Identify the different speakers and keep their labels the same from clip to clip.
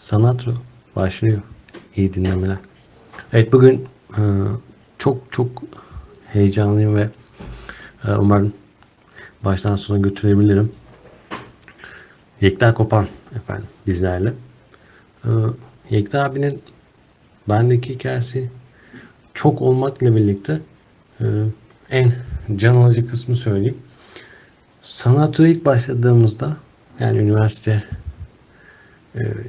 Speaker 1: Sanatro başlıyor. İyi dinlemeler. Evet bugün e, çok çok heyecanlıyım ve e, umarım baştan sona götürebilirim. Yekta Kopan efendim bizlerle. E, Yekta abinin bendeki hikayesi çok olmakla birlikte en can alıcı kısmı söyleyeyim. Sanatı ilk başladığımızda yani üniversite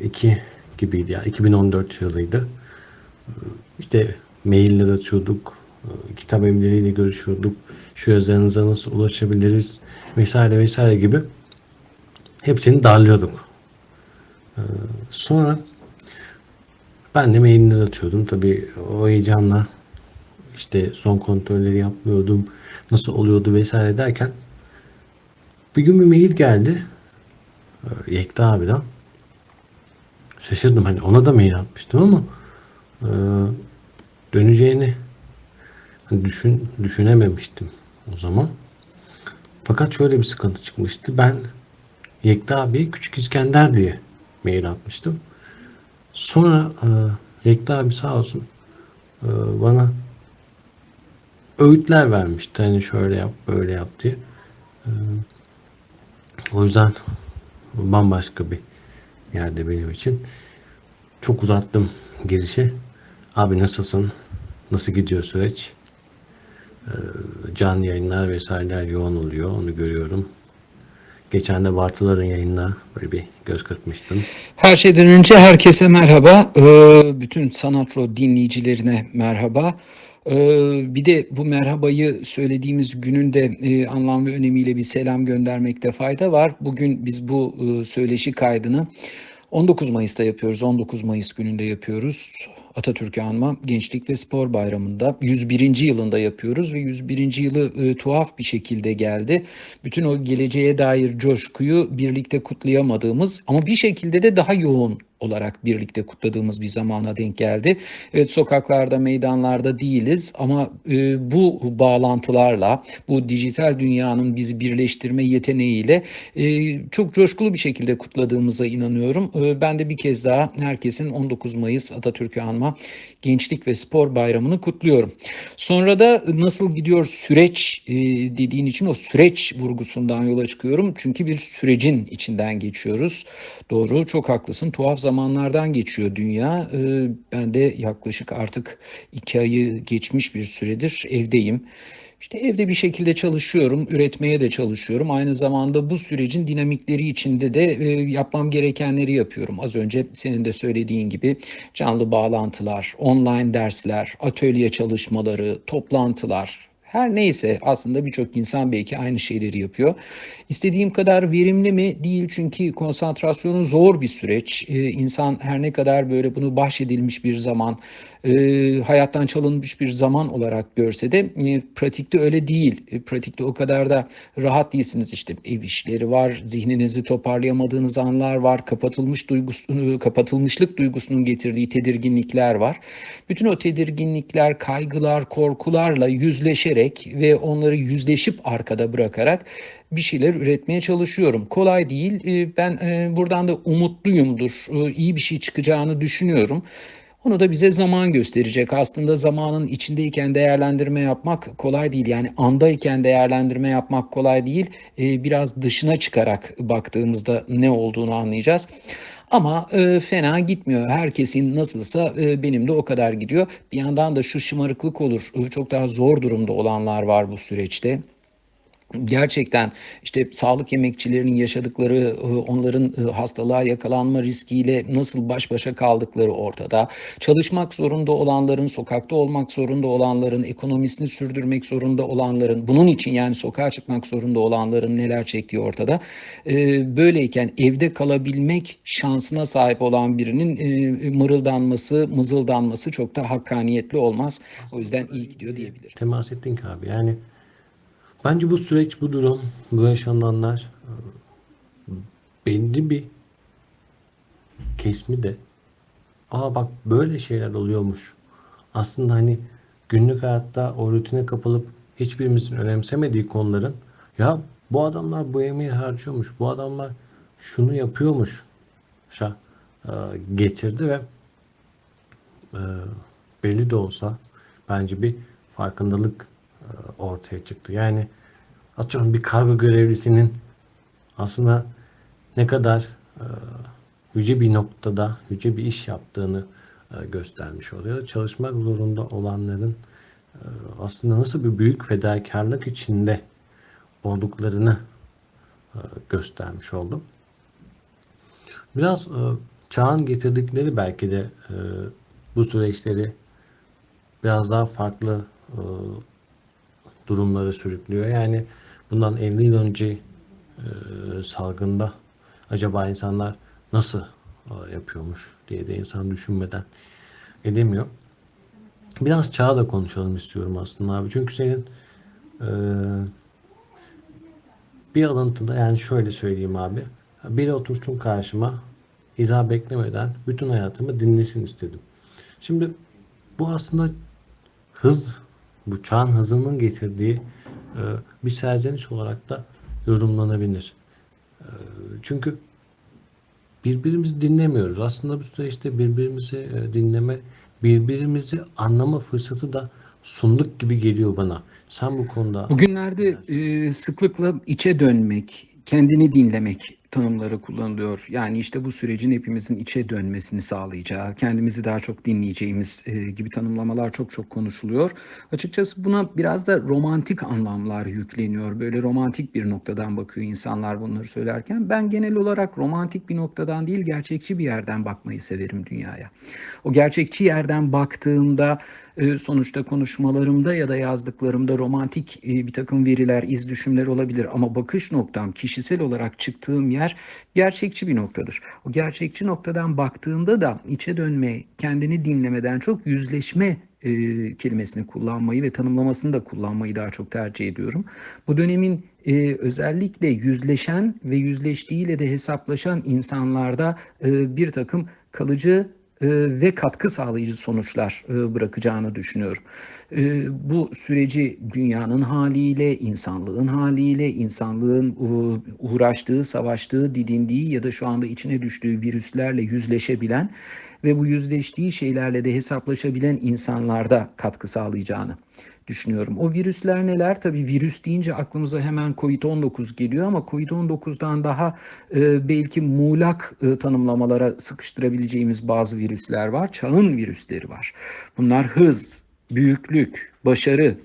Speaker 1: 2 gibiydi ya 2014 yılıydı. E, İşte maille atıyorduk, e, kitap evleriyle görüşüyorduk, şu yazarınıza nasıl ulaşabiliriz vesaire vesaire gibi hepsini darlıyorduk. E, Sonra ben de mailini atıyordum. Tabii o heyecanla işte son kontrolleri yapmıyordum. Nasıl oluyordu vesaire derken bir gün bir mail geldi. e, Yekta abiden. Şaşırdım hani ona da mail atmıştım ama e, döneceğini hani düşün düşünememiştim o zaman. Fakat şöyle bir sıkıntı çıkmıştı. Ben Yekta abiye Küçük İskender diye mail atmıştım. Sonra e, Yekta abi sağ olsun e, bana öğütler vermişti. Hani şöyle yap, böyle yap diye. E, o yüzden bambaşka bir yerde benim için. Çok uzattım girişi. Abi nasılsın? Nasıl gidiyor süreç? Ee, canlı yayınlar vesaireler yoğun oluyor. Onu görüyorum. Geçen de Bartıların yayınına böyle bir göz kırpmıştım.
Speaker 2: Her şeyden önce herkese merhaba. Ee, Bütün Sanatro dinleyicilerine merhaba. Ee, Bir de bu merhabayı söylediğimiz günün de e, anlam ve önemiyle bir selam göndermekte fayda var. Bugün biz bu e, söyleşi kaydını 19 Mayıs'ta yapıyoruz. 19 Mayıs gününde yapıyoruz. Atatürk'ü anma Gençlik ve Spor Bayramı'nda 101. yılında yapıyoruz ve 101. yılı e, tuhaf bir şekilde geldi. Bütün o geleceğe dair coşkuyu birlikte kutlayamadığımız ama bir şekilde de daha yoğun olarak birlikte kutladığımız bir zamana denk geldi. Evet sokaklarda, meydanlarda değiliz ama e, bu bağlantılarla, bu dijital dünyanın bizi birleştirme yeteneğiyle e, çok coşkulu bir şekilde kutladığımıza inanıyorum. E, ben de bir kez daha herkesin 19 Mayıs Atatürk'ü anma Gençlik ve Spor Bayramı'nı kutluyorum. Sonra da nasıl gidiyor süreç e, dediğin için o süreç vurgusundan yola çıkıyorum. Çünkü bir sürecin içinden geçiyoruz. Doğru, çok haklısın. Tuhaf zamanlardan geçiyor dünya. E, ben de yaklaşık artık iki ayı geçmiş bir süredir evdeyim. İşte evde bir şekilde çalışıyorum, üretmeye de çalışıyorum. Aynı zamanda bu sürecin dinamikleri içinde de e, yapmam gerekenleri yapıyorum. Az önce senin de söylediğin gibi canlı bağlantılar, online dersler, atölye çalışmaları, toplantılar, her neyse aslında birçok insan belki aynı şeyleri yapıyor. İstediğim kadar verimli mi? Değil çünkü konsantrasyonu zor bir süreç. Ee, insan her ne kadar böyle bunu bahşedilmiş bir zaman, e, hayattan çalınmış bir zaman olarak görse de e, pratikte öyle değil. E, pratikte o kadar da rahat değilsiniz. İşte ev işleri var, zihninizi toparlayamadığınız anlar var, kapatılmış duygusu, kapatılmışlık duygusunun getirdiği tedirginlikler var. Bütün o tedirginlikler, kaygılar, korkularla yüzleşerek ve onları yüzleşip arkada bırakarak bir şeyler üretmeye çalışıyorum. Kolay değil. Ee, Ben e, buradan da umutluyumdur. Ee, İyi bir şey çıkacağını düşünüyorum. Onu da bize zaman gösterecek. Aslında zamanın içindeyken değerlendirme yapmak kolay değil. Yani andayken değerlendirme yapmak kolay değil. Ee, Biraz dışına çıkarak baktığımızda ne olduğunu anlayacağız. Ama e, fena gitmiyor. Herkesin nasılsa e, benim de o kadar gidiyor. Bir yandan da şu şımarıklık olur. Çok daha zor durumda olanlar var bu süreçte. Gerçekten işte sağlık emekçilerinin yaşadıkları, e, onların e, hastalığa yakalanma riskiyle nasıl baş başa kaldıkları ortada. Çalışmak zorunda olanların, sokakta olmak zorunda olanların, ekonomisini sürdürmek zorunda olanların, bunun için yani sokağa çıkmak zorunda olanların neler çektiği ortada. E, Böyleyken evde kalabilmek şansına sahip olan birinin mırıldanması, mızıldanması çok da hakkaniyetli olmaz. O yüzden iyi gidiyor diyebilirim.
Speaker 1: Temas ettin abi yani bence bu süreç, bu durum, bu yaşananlar e, belli bir kesmi de aa bak böyle şeyler oluyormuş. Aslında hani günlük hayatta o rutine kapılıp hiçbirimizin önemsemediği konuların ya bu adamlar bu emeği harcıyormuş, bu adamlar şunu yapıyormuş şa e, getirdi ve e, belli de olsa bence bir farkındalık ortaya çıktı. Yani atıyorum bir kargo görevlisinin aslında ne kadar e, yüce bir noktada yüce bir iş yaptığını e, göstermiş oluyor. Çalışmak zorunda olanların e, aslında nasıl bir büyük fedakarlık içinde olduklarını e, göstermiş oldu. Biraz e, çağın getirdikleri belki de e, bu süreçleri biraz daha farklı durumları sürüklüyor. Yani bundan 50 yıl önce e, salgında acaba insanlar nasıl e, yapıyormuş diye de insan düşünmeden edemiyor. Biraz çağı da konuşalım istiyorum aslında abi. Çünkü senin e, bir alıntıda yani şöyle söyleyeyim abi. Biri otursun karşıma izah beklemeden bütün hayatımı dinlesin istedim. Şimdi bu aslında hız, bu çağın hızının getirdiği e, bir serzeniş olarak da yorumlanabilir. E, çünkü birbirimizi dinlemiyoruz. Aslında bu süreçte birbirimizi e, dinleme, birbirimizi anlama fırsatı da sunduk gibi geliyor bana. Sen bu konuda
Speaker 2: Bugünlerde sıklıkla içe dönmek, kendini dinlemek tanımları kullanılıyor. Yani işte bu sürecin hepimizin içe dönmesini sağlayacağı, kendimizi daha çok dinleyeceğimiz e, gibi tanımlamalar çok çok konuşuluyor. Açıkçası buna biraz da romantik anlamlar yükleniyor. Böyle romantik bir noktadan bakıyor insanlar bunları söylerken. Ben genel olarak romantik bir noktadan değil, gerçekçi bir yerden bakmayı severim dünyaya. O gerçekçi yerden baktığımda sonuçta konuşmalarımda ya da yazdıklarımda romantik e, bir takım veriler, iz düşümler olabilir ama bakış noktam, kişisel olarak çıktığım yer gerçekçi bir noktadır. O gerçekçi noktadan baktığımda da içe dönme, kendini dinlemeden çok yüzleşme e, kelimesini kullanmayı ve tanımlamasını da kullanmayı daha çok tercih ediyorum. Bu dönemin e, özellikle yüzleşen ve yüzleştiğiyle de hesaplaşan insanlarda e, bir takım kalıcı ve katkı sağlayıcı sonuçlar e, bırakacağını düşünüyorum. E, Bu süreci dünyanın haliyle, insanlığın haliyle, insanlığın e, uğraştığı, savaştığı, didindiği ya da şu anda içine düştüğü virüslerle yüzleşebilen ve bu yüzleştiği şeylerle de hesaplaşabilen insanlarda katkı sağlayacağını düşünüyorum. O virüsler neler? Tabii virüs deyince aklımıza hemen COVID-19 geliyor ama COVID-19'dan daha e, belki muğlak e, tanımlamalara sıkıştırabileceğimiz bazı virüsler var. Çağın virüsleri var. Bunlar hız, büyüklük, başarı.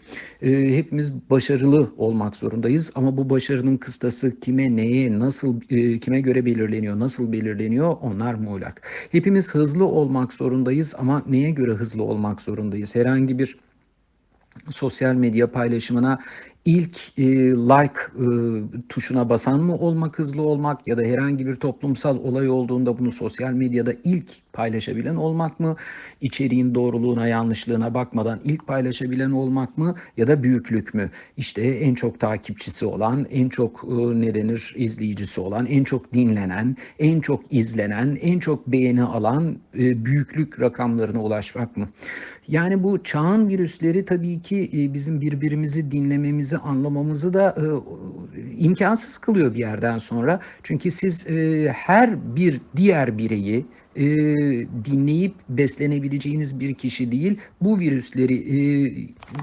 Speaker 2: E, hepimiz başarılı olmak zorundayız ama bu başarının kıstası kime, neye, nasıl, e, kime göre belirleniyor, nasıl belirleniyor onlar muğlak. Hepimiz hızlı olmak zorundayız ama neye göre hızlı olmak zorundayız? Herhangi bir sosyal medya paylaşımına ilk e, like e, tuşuna basan mı olmak, hızlı olmak ya da herhangi bir toplumsal olay olduğunda bunu sosyal medyada ilk paylaşabilen olmak mı? İçeriğin doğruluğuna, yanlışlığına bakmadan ilk paylaşabilen olmak mı ya da büyüklük mü? İşte en çok takipçisi olan, en çok e, ne denir izleyicisi olan, en çok dinlenen, en çok izlenen, en çok beğeni alan e, büyüklük rakamlarına ulaşmak mı? Yani bu çağın virüsleri tabii ki e, bizim birbirimizi dinlememizi, anlamamızı da e, imkansız kılıyor bir yerden sonra. Çünkü siz e, her bir diğer bireyi e, dinleyip beslenebileceğiniz bir kişi değil, bu virüsleri e,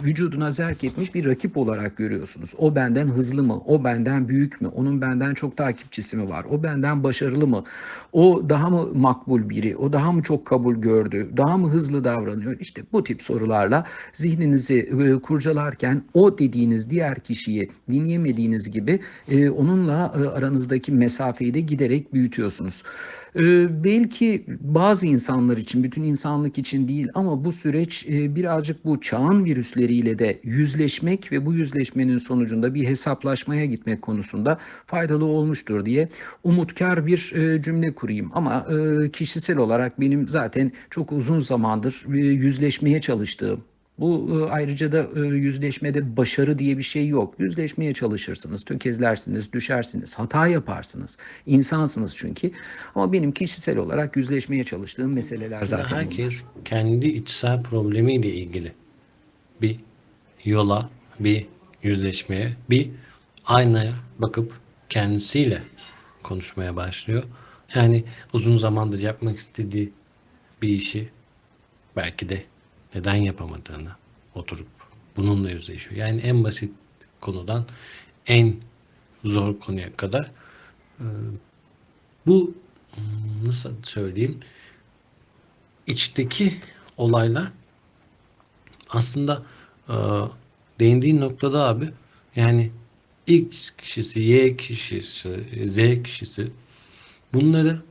Speaker 2: vücuduna zerk etmiş bir rakip olarak görüyorsunuz. O benden hızlı mı? O benden büyük mü? Onun benden çok takipçisi mi var? O benden başarılı mı? O daha mı makbul biri? O daha mı çok kabul gördü? Daha mı hızlı davranıyor? İşte bu tip sorularla zihninizi e, kurcalarken o dediğiniz diğer kişiyi dinleyemediğiniz gibi e, onunla e, aranızdaki mesafeyi de giderek büyütüyorsunuz. Ee, belki bazı insanlar için, bütün insanlık için değil ama bu süreç e, birazcık bu çağın virüsleriyle de yüzleşmek ve bu yüzleşmenin sonucunda bir hesaplaşmaya gitmek konusunda faydalı olmuştur diye umutkar bir e, cümle kurayım. Ama e, kişisel olarak benim zaten çok uzun zamandır e, yüzleşmeye çalıştığım, bu e, ayrıca da e, yüzleşmede başarı diye bir şey yok. Yüzleşmeye çalışırsınız, tökezlersiniz, düşersiniz, hata yaparsınız. İnsansınız çünkü. Ama benim kişisel olarak yüzleşmeye çalıştığım meseleler
Speaker 1: Aslında
Speaker 2: zaten bunlar.
Speaker 1: herkes kendi içsel problemiyle ilgili bir yola, bir yüzleşmeye, bir aynaya bakıp kendisiyle konuşmaya başlıyor. Yani uzun zamandır yapmak istediği bir işi belki de neden yapamadığını oturup bununla yüzleşiyor. Yani en basit konudan en zor konuya kadar e, bu hmm, nasıl söyleyeyim içteki olaylar aslında e, değindiğin noktada abi yani X kişisi, Y kişisi, Z kişisi bunları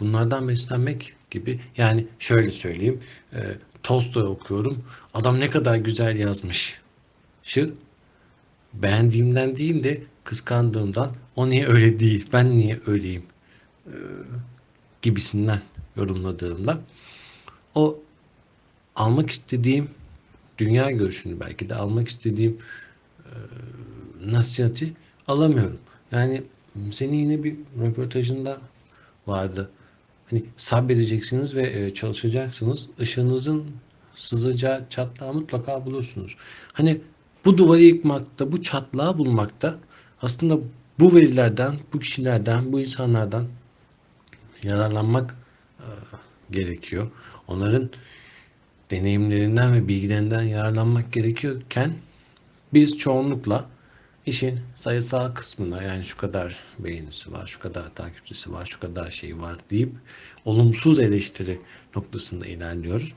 Speaker 1: bunlardan beslenmek gibi yani şöyle söyleyeyim e, Tolstoy okuyorum adam ne kadar güzel yazmış şu beğendiğimden değil de kıskandığımdan o niye öyle değil ben niye öyleyim e, gibisinden yorumladığımda o almak istediğim dünya görüşünü belki de almak istediğim e, nasihati alamıyorum. Yani senin yine bir röportajında vardı. Hani sabredeceksiniz ve e, çalışacaksınız. Işığınızın sızacağı çatlağı mutlaka bulursunuz. Hani bu duvarı yıkmakta, bu çatlağı bulmakta aslında bu verilerden, bu kişilerden, bu insanlardan yararlanmak e, gerekiyor. Onların deneyimlerinden ve bilgilerinden yararlanmak gerekiyorken biz çoğunlukla işin sayısal kısmına yani şu kadar beğenisi var, şu kadar takipçisi var, şu kadar şey var deyip olumsuz eleştiri noktasında ilerliyoruz.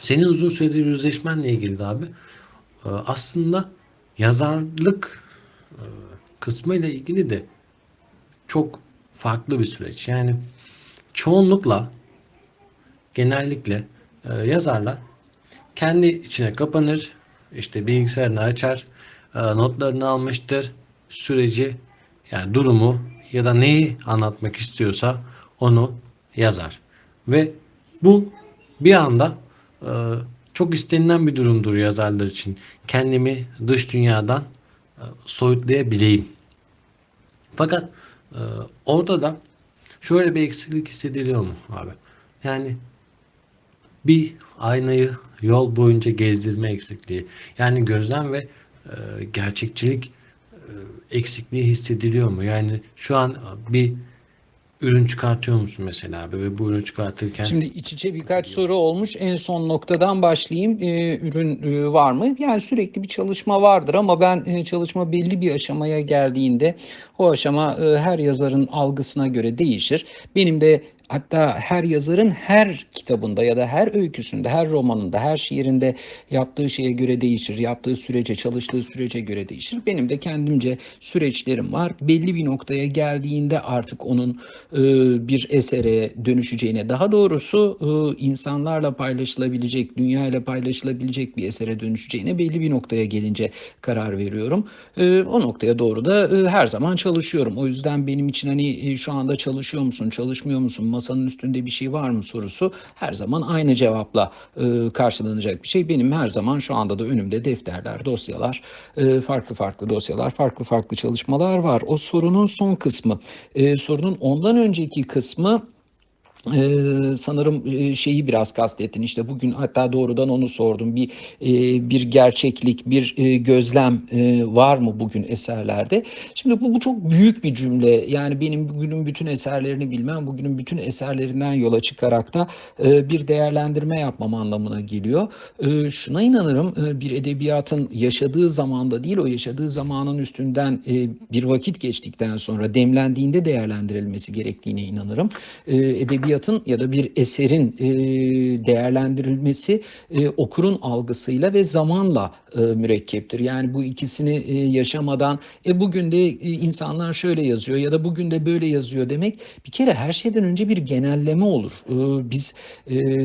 Speaker 1: Senin uzun süredir yüzleşmenle ilgili de abi e, aslında yazarlık e, kısmıyla ilgili de çok farklı bir süreç. Yani çoğunlukla genellikle e, yazarlar kendi içine kapanır, işte bilgisayarını açar, notlarını almıştır, süreci yani durumu ya da neyi anlatmak istiyorsa onu yazar. Ve bu bir anda e, çok istenilen bir durumdur yazarlar için. Kendimi dış dünyadan e, soyutlayabileyim. Fakat e, orada da şöyle bir eksiklik hissediliyor mu abi? Yani bir aynayı yol boyunca gezdirme eksikliği. Yani gözlem ve e, gerçekçilik e, eksikliği hissediliyor mu? Yani şu an bir ürün çıkartıyor musun mesela abi ve bu ürünü çıkartırken
Speaker 2: Şimdi iç içe birkaç soru olmuş. En son noktadan başlayayım. Ee, ürün e, var mı? Yani sürekli bir çalışma vardır ama ben e, çalışma belli bir aşamaya geldiğinde o aşama e, her yazarın algısına göre değişir. Benim de hatta her yazarın her kitabında ya da her öyküsünde, her romanında, her şiirinde yaptığı şeye göre değişir. Yaptığı sürece, çalıştığı sürece göre değişir. Benim de kendimce süreçlerim var. Belli bir noktaya geldiğinde artık onun e, bir esere dönüşeceğine, daha doğrusu e, insanlarla paylaşılabilecek, dünyayla paylaşılabilecek bir esere dönüşeceğine belli bir noktaya gelince karar veriyorum. E, o noktaya doğru da e, her zaman çalışıyorum. O yüzden benim için hani e, şu anda çalışıyor musun, çalışmıyor musun, masanın üstünde bir şey var mı sorusu her zaman aynı cevapla e, karşılanacak bir şey. Benim her zaman şu anda da önümde defterler, dosyalar, e, farklı farklı dosyalar, farklı farklı çalışmalar var. O sorunun son kısmı. E, sorunun ondan önceki kısmı ee, sanırım şeyi biraz kastettin. İşte bugün hatta doğrudan onu sordum. Bir e, bir gerçeklik bir e, gözlem e, var mı bugün eserlerde? Şimdi bu, bu çok büyük bir cümle. Yani benim bugünün bütün eserlerini bilmem bugünün bütün eserlerinden yola çıkarak da e, bir değerlendirme yapmam anlamına geliyor. E, şuna inanırım e, bir edebiyatın yaşadığı zamanda değil o yaşadığı zamanın üstünden e, bir vakit geçtikten sonra demlendiğinde değerlendirilmesi gerektiğine inanırım. E, edebiyatın ya da bir eserin e, değerlendirilmesi e, okurun algısıyla ve zamanla e, mürekkeptir. Yani bu ikisini yaşamadan e, bugün de insanlar şöyle yazıyor ya da bugün de böyle yazıyor demek bir kere her şeyden önce bir genelleme olur. Biz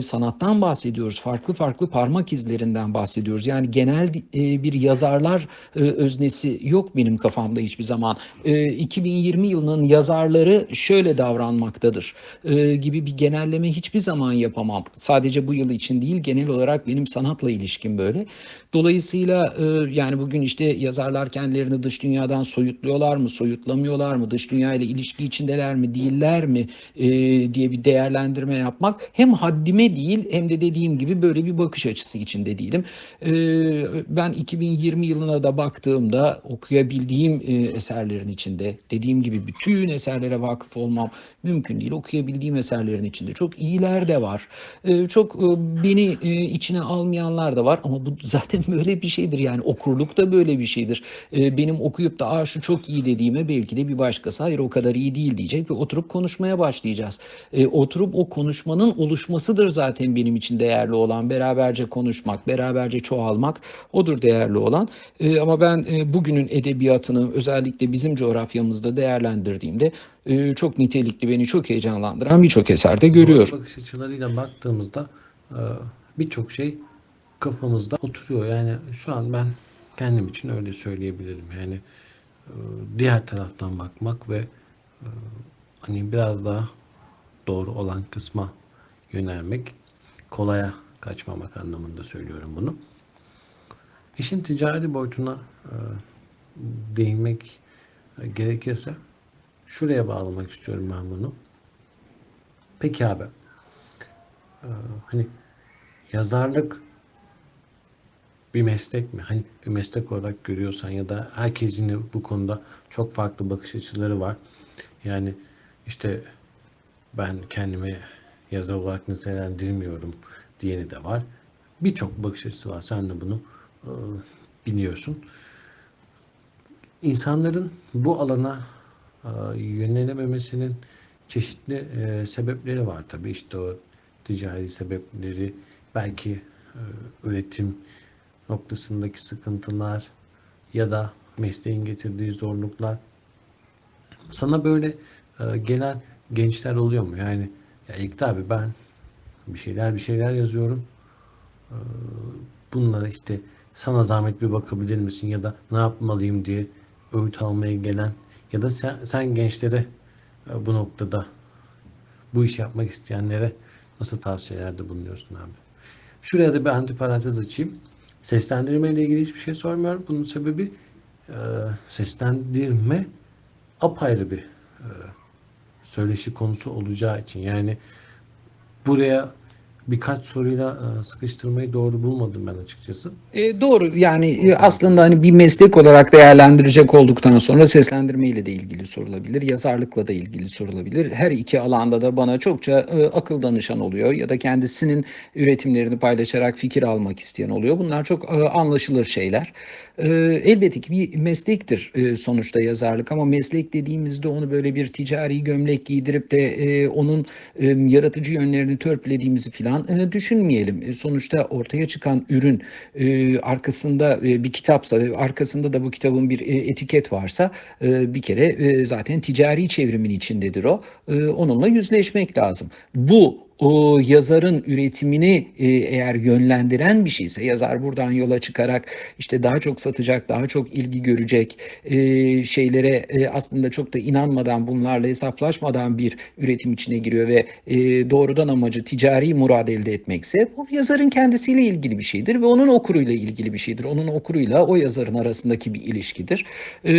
Speaker 2: sanattan bahsediyoruz. Farklı farklı parmak izlerinden bahsediyoruz. Yani genel bir yazarlar öznesi yok benim kafamda hiçbir zaman. E, 2020 yılının yazarları şöyle davranmaktadır gibi bir genelleme hiçbir zaman yapamam. Sadece bu yıl için değil genel olarak benim sanatla ilişkim böyle. Dolayısıyla e, yani bugün işte yazarlar kendilerini dış dünyadan soyutluyorlar mı, soyutlamıyorlar mı, dış dünya ile ilişki içindeler mi, değiller mi e, diye bir değerlendirme yapmak hem haddime değil hem de dediğim gibi böyle bir bakış açısı içinde değilim. E, ben 2020 yılına da baktığımda okuyabildiğim eserlerin içinde dediğim gibi bütün eserlere vakıf olmam mümkün değil. Okuyabildiğim eserlerin içinde çok iyiler de var. E, çok e, beni e, içine almayanlar da var ama bu zaten böyle bir şeydir yani okurluk da böyle bir şeydir. E, benim okuyup da Aa, şu çok iyi dediğime belki de bir başkası hayır o kadar iyi değil diyecek ve oturup konuşmaya başlayacağız. E, oturup o konuşmanın oluşmasıdır zaten benim için değerli olan. Beraberce konuşmak, beraberce çoğalmak odur değerli olan. Ama ben e, bugünün edebiyatını özellikle bizim coğrafyamızda değerlendirdiğimde e, çok nitelikli, beni çok heyecanlandıran birçok eserde görüyorum.
Speaker 1: Doğru bakış açılarıyla baktığımızda e, birçok şey kafamızda oturuyor. Yani şu an ben kendim için öyle söyleyebilirim. Yani e, diğer taraftan bakmak ve e, hani biraz daha doğru olan kısma yönelmek, kolaya kaçmamak anlamında söylüyorum bunu. İşin ticari boyutuna e, değinmek gerekirse şuraya bağlamak istiyorum ben bunu. Peki abi, e, hani yazarlık bir meslek mi? Hani bir meslek olarak görüyorsan ya da herkesin bu konuda çok farklı bakış açıları var. Yani işte ben kendimi yazar olarak nitelendirmiyorum diyeni de var. Birçok bakış açısı var. Sen de bunu e, biliyorsun. İnsanların bu alana yönelememesinin çeşitli e, sebepleri var tabii. İşte o ticari sebepleri, belki e, üretim noktasındaki sıkıntılar ya da mesleğin getirdiği zorluklar. Sana böyle e, gelen gençler oluyor mu? Yani ya İlk abi ben bir şeyler bir şeyler yazıyorum. E, bunlara işte sana zahmet bir bakabilir misin ya da ne yapmalıyım diye öğüt almaya gelen ya da sen, sen gençlere e, bu noktada bu iş yapmak isteyenlere nasıl tavsiyelerde bulunuyorsun abi? Şuraya da bir antiparantez açayım. Seslendirme ile ilgili hiçbir şey sormuyorum. Bunun sebebi e, seslendirme apayrı bir e, söyleşi konusu olacağı için. Yani buraya birkaç soruyla e, sıkıştırmayı doğru bulmadım ben açıkçası.
Speaker 2: E, doğru yani e, aslında hani bir meslek olarak değerlendirecek olduktan sonra seslendirme ile de ilgili sorulabilir, yazarlıkla da ilgili sorulabilir. Her iki alanda da bana çokça e, akıl danışan oluyor ya da kendisinin üretimlerini paylaşarak fikir almak isteyen oluyor. Bunlar çok e, anlaşılır şeyler. E, elbette ki bir meslektir e, sonuçta yazarlık ama meslek dediğimizde onu böyle bir ticari gömlek giydirip de e, onun e, yaratıcı yönlerini törpülediğimizi filan e, düşünmeyelim. E, sonuçta ortaya çıkan ürün e, arkasında e, bir kitapsa ve arkasında da bu kitabın bir e, etiket varsa e, bir kere e, zaten ticari çevrimin içindedir o. E, onunla yüzleşmek lazım. Bu o yazarın üretimini e, eğer yönlendiren bir şeyse yazar buradan yola çıkarak işte daha çok satacak, daha çok ilgi görecek e, şeylere e, aslında çok da inanmadan bunlarla hesaplaşmadan bir üretim içine giriyor ve e, doğrudan amacı ticari murad elde etmekse bu yazarın kendisiyle ilgili bir şeydir ve onun okuruyla ilgili bir şeydir. Onun okuruyla o yazarın arasındaki bir ilişkidir. E,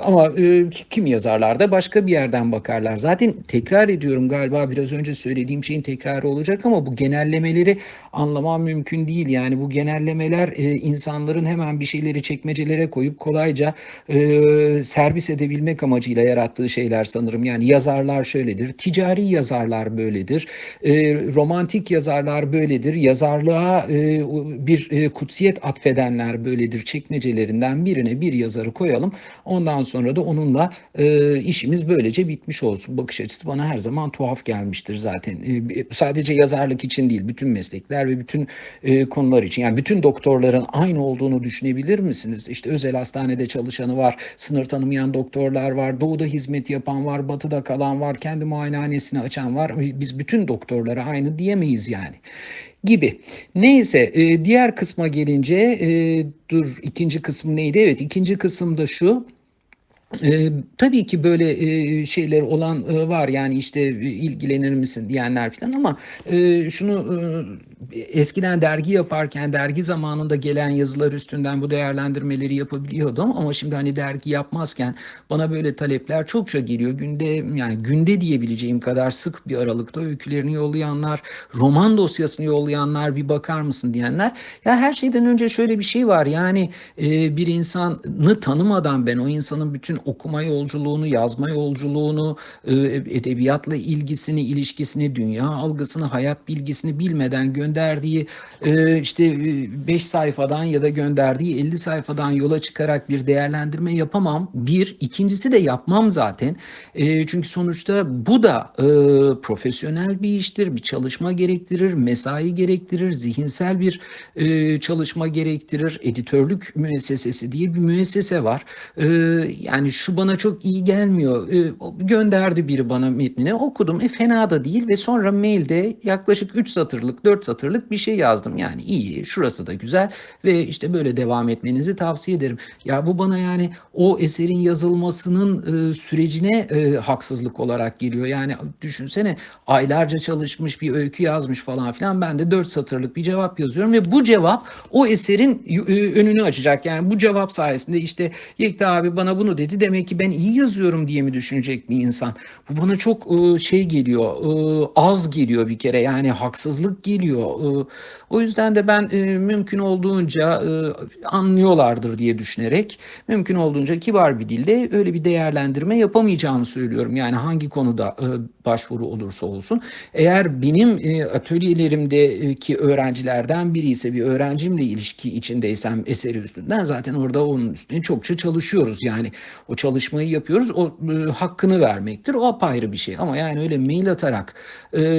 Speaker 2: ama e, kim yazarlar da başka bir yerden bakarlar. Zaten tekrar ediyorum galiba biraz önce söylediğim şeyin tekrarı olacak ama bu genellemeleri anlamam mümkün değil. Yani bu genellemeler e, insanların hemen bir şeyleri çekmecelere koyup kolayca e, servis edebilmek amacıyla yarattığı şeyler sanırım. Yani yazarlar şöyledir, ticari yazarlar böyledir, e, romantik yazarlar böyledir, yazarlığa e, bir e, kutsiyet atfedenler böyledir. Çekmecelerinden birine bir yazarı koyalım. Ondan sonra da onunla e, işimiz böylece bitmiş olsun. Bakış açısı bana her zaman tuhaf gelmiştir zaten. E, sadece yazarlık için değil, bütün meslekler ve bütün e, konular için. Yani bütün doktorların aynı olduğunu düşünebilir misiniz? İşte özel hastanede çalışanı var, sınır tanımayan doktorlar var, doğuda hizmet yapan var, batıda kalan var, kendi muayenehanesini açan var. Biz bütün doktorlara aynı diyemeyiz yani gibi. Neyse e, diğer kısma gelince e, dur ikinci kısım neydi? Evet ikinci kısım da şu. Eee, tabii ki böyle, eee, şeyler olan, ııı, var. Yani, işte, ilgilenir misin diyenler filan ama, eee, şunu, ııı, eskiden dergi yaparken dergi zamanında gelen yazılar üstünden bu değerlendirmeleri yapabiliyordum ama şimdi, hani, dergi yapmazken bana böyle talepler çokça geliyor. Günde, yani, günde diyebileceğim kadar sık bir aralıkta öykülerini yollayanlar, roman dosyasını yollayanlar, "Bir bakar mısın?" diyenler. Ya, her şeyden önce şöyle bir şey var, yani, eee, bir insanı tanımadan ben o insanın bütün okuma yolculuğunu, yazma yolculuğunu, eee, edebiyatla ilgisini, ilişkisini, dünya algısını, hayat bilgisini bilmeden gönderdiği, eee, işte, eee, 5 sayfadan ya da gönderdiği 50 sayfadan yola çıkarak bir değerlendirme yapamam. 1. 2'ncisi de yapmam zaten. Eee, çünkü sonuçta bu da, profesyonel bir iştir, bir çalışma gerektirir, mesai gerektirir, zihinsel bir, çalışma gerektirir. Editörlük müessesesi diye bir müessese var. Yani, şu bana çok iyi gelmiyor. Gönderdi biri bana metnini, okudum. E, fena da değil ve sonra mailde yaklaşık 3 satırlık, 4 satırlık bir şey yazdım. Yani, iyi, şurası da güzel ve, işte, böyle devam etmenizi tavsiye ederim. Ya, bu bana, yani, o eserin yazılmasının, ııı, sürecine, eee, haksızlık olarak geliyor. Yani, düşünsene aylarca çalışmış, bir öykü yazmış falan filan. Ben de 4 satırlık bir cevap yazıyorum ve bu cevap o eserin eee, önünü açacak. Yani, bu cevap sayesinde, işte, "Yekta abi bana bunu dedi. Demek ki ben iyi yazıyorum." diye mi düşünecek bir insan? Bu bana çok, ııı, şey geliyor, ııı, az geliyor bir kere. Yani, haksızlık geliyor. Iıı, o yüzden de ben, eee, mümkün olduğunca, ııı, anlıyorlardır diye düşünerek mümkün olduğunca kibar bir dilde öyle bir değerlendirme yapamayacağımı söylüyorum. Yani, hangi konuda, ııı, başvuru olursa olsun. Eğer benim, atölyelerimdeki öğrencilerden biriyse, bir öğrencimle ilişki içindeysem eseri üstünden zaten orada onun üstüne çokça çalışıyoruz. Yani, o çalışmayı yapıyoruz. O, hakkını vermektir. O apayrı bir şey ama, yani, öyle mail atarak,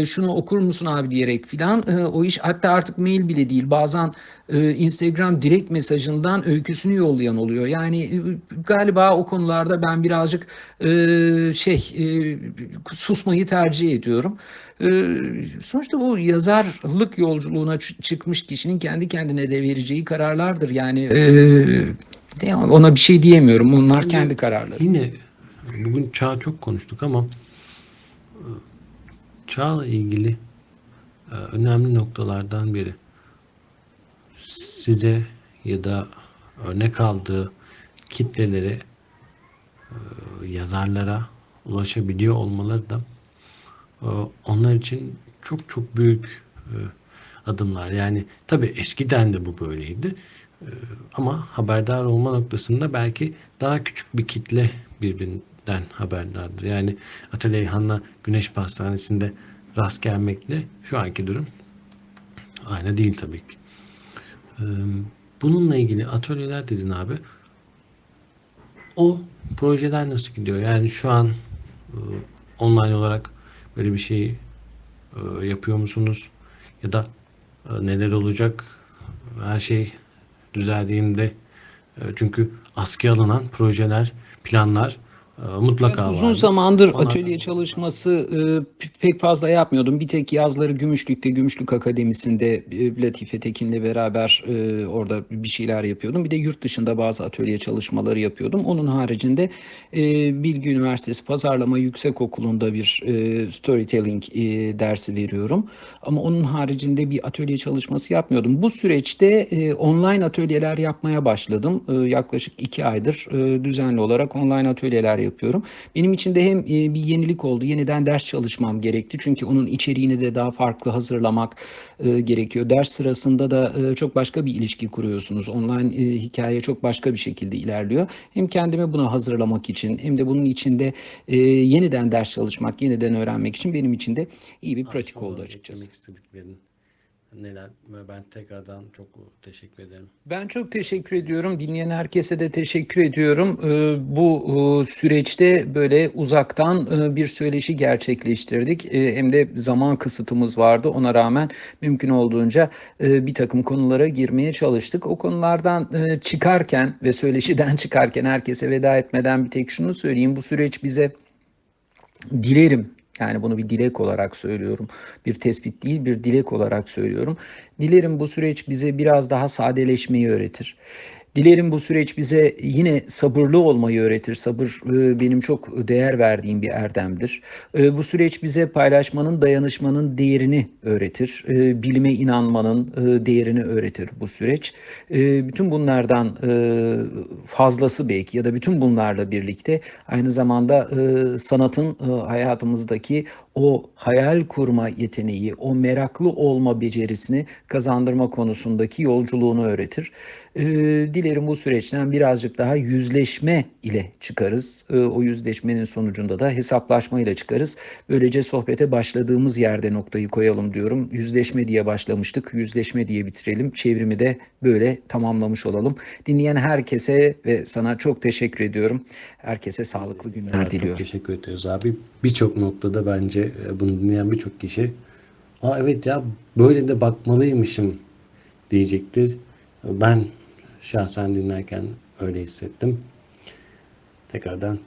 Speaker 2: "Şunu okur musun abi?" diyerek filan, ııı, o iş hatta artık mail bile değil. Bazen, eee, Instagram direkt mesajından öyküsünü yollayan oluyor. Yani, ııı, galiba o konularda ben birazcık, eee, şey, eee, susmayı tercih ediyorum. Eee, sonuçta bu yazarlık yolculuğuna çı çıkmış kişinin kendi kendine de vereceği kararlardır. Yani, de ona bir şey diyemiyorum. Onlar kendi kararları.
Speaker 1: Yine bugün çağ çok konuştuk ama, ııı, çağla ilgili, önemli noktalardan biri size ya da örnek aldığı kitlelere, ııı, yazarlara ulaşabiliyor olmaları da, ııı, onlar için çok çok büyük, ııı, adımlar. Yani, tabii eskiden de bu böyleydi, ama haberdar olma noktasında belki daha küçük bir kitle birbirinden haberdardır. Yani, Atölye İlhan'la Güneş Pastanesi'nde rast gelmekle şu anki durum aynı değil tabii ki. Emm, bununla ilgili atölyeler dedin abi. O projeler nasıl gidiyor? Yani, şu an, ııı, online olarak böyle bir şeyi, ııı, yapıyor musunuz? Ya da, eee, neler olacak? Her şey düzeldiğinde, çünkü askıya alınan projeler, planlar,
Speaker 2: Ben
Speaker 1: mutlaka
Speaker 2: uzun
Speaker 1: vardır.
Speaker 2: zamandır
Speaker 1: Onlardan
Speaker 2: atölye çalışması, p pek fazla yapmıyordum. Bir tek yazları Gümüşlük'te, Gümüşlük Akademisi'nde, eee, Latife Tekin'le beraber, eee, orada bir şeyler yapıyordum. Bir de yurt dışında bazı atölye çalışmaları yapıyordum. Onun haricinde, Bilgi Üniversitesi Pazarlama Yüksekokulu'nda bir, storytelling, dersi veriyorum. Ama onun haricinde bir atölye çalışması yapmıyordum. Bu süreçte, online atölyeler yapmaya başladım. Yaklaşık 2 aydır, düzenli olarak online atölyeler yapıyorum. Benim için de hem, eee, bir yenilik oldu. Yeniden ders çalışmam gerekti. Çünkü onun içeriğini de daha farklı hazırlamak, ııı, gerekiyor. Ders sırasında da, ııı, çok başka bir ilişki kuruyorsunuz. Online, eee, hikâye çok başka bir şekilde ilerliyor. Hem kendimi buna hazırlamak için hem de bunun için de, eee, yeniden ders çalışmak, yeniden öğrenmek için benim için de iyi bir pratik oldu açıkçası.
Speaker 1: Neler? Ben tekrardan çok teşekkür ederim.
Speaker 2: Ben çok teşekkür ediyorum. Dinleyen herkese de teşekkür ediyorum. Iıı, bu, uuu, süreçte böyle uzaktan, ııı, bir söyleşi gerçekleştirdik. Eee, hem de zaman kısıtımız vardı. Ona rağmen mümkün olduğunca, eee, birtakım konulara girmeye çalıştık. O konulardan, çıkarken ve söyleşiden çıkarken herkese veda etmeden bir tek şunu söyleyeyim. Bu süreç bize dilerim, yani, bunu bir dilek olarak söylüyorum. Bir tespit değil, bir dilek olarak söylüyorum. Dilerim bu süreç bize biraz daha sadeleşmeyi öğretir. Dilerim bu süreç bize yine sabırlı olmayı öğretir. Sabır e, benim çok değer verdiğim bir erdemdir. E, Bu süreç bize paylaşmanın, dayanışmanın değerini öğretir. E, Bilime inanmanın değerini öğretir bu süreç. Bütün bunlardan fazlası belki ya da bütün bunlarla birlikte aynı zamanda sanatın hayatımızdaki o hayal kurma yeteneği, o meraklı olma becerisini kazandırma konusundaki yolculuğunu öğretir. E, dilerim bu süreçten birazcık daha yüzleşme ile çıkarız. E, o yüzleşmenin sonucunda da hesaplaşma ile çıkarız. Böylece sohbete başladığımız yerde noktayı koyalım diyorum. Yüzleşme diye başlamıştık, yüzleşme diye bitirelim. Çevrimi de böyle tamamlamış olalım. Dinleyen herkese ve sana çok teşekkür ediyorum. Herkese sağlıklı günler
Speaker 1: Çok
Speaker 2: diliyorum.
Speaker 1: teşekkür ederiz abi. Birçok noktada bence e, bunu dinleyen birçok kişi Aa evet ya böyle de bakmalıymışım diyecektir. Ben şahsen dinlerken öyle hissettim. Tekrardan